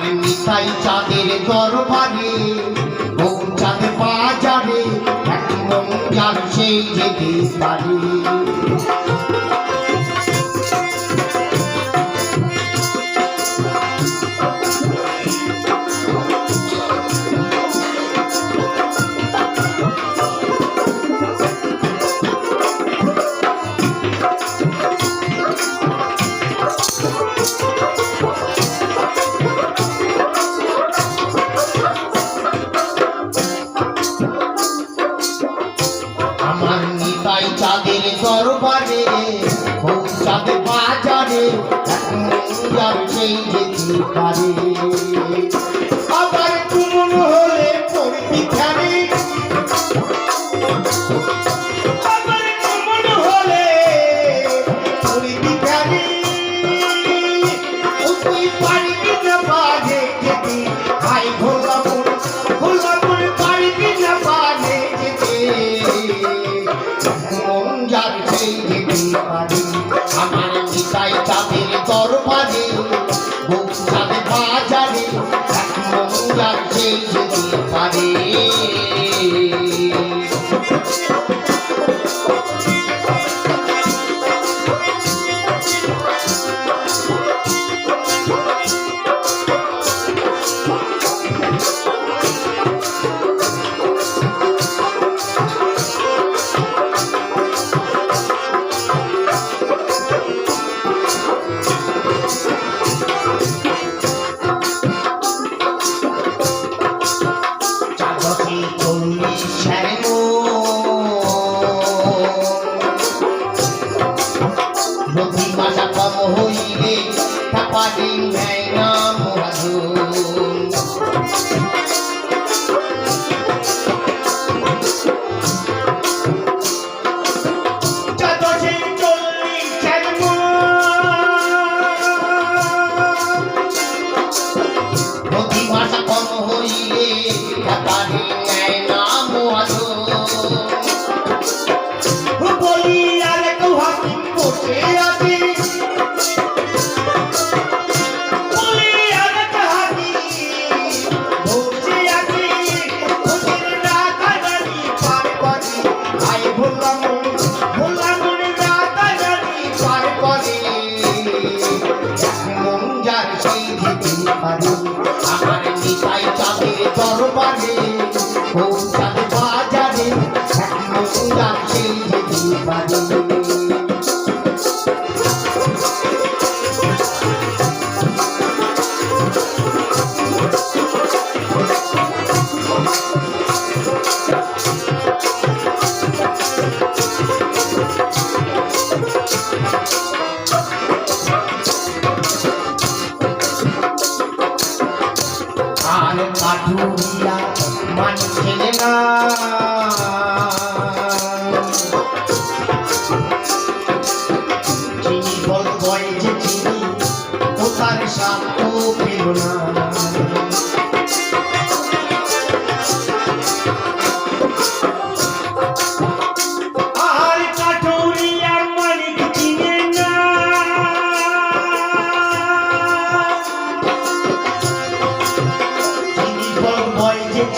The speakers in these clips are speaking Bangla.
আমি মিঠাই চাঁদের দরবারে পৌঁছাতে বাজারে এক মন যার সেই যেতে পারে আর সেই যেতে পারে Yeah. দুনিয়া মানছেন না। যিনি বল বয় যে চিনি ও তার পেল না।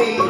day.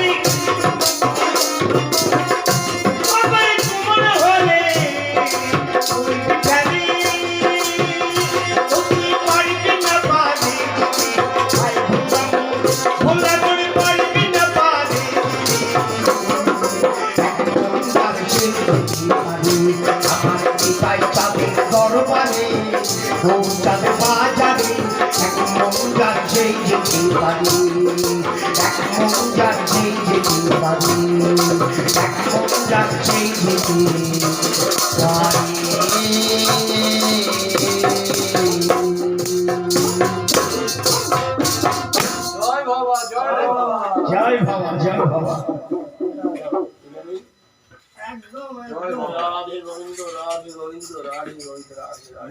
পরবারে কোনটাতে বাজারে এক মন যাচ্ছে যেতে পারি এক মন যাচ্ছে যেতে পারি এক মন যাচ্ছে যেতে পারি i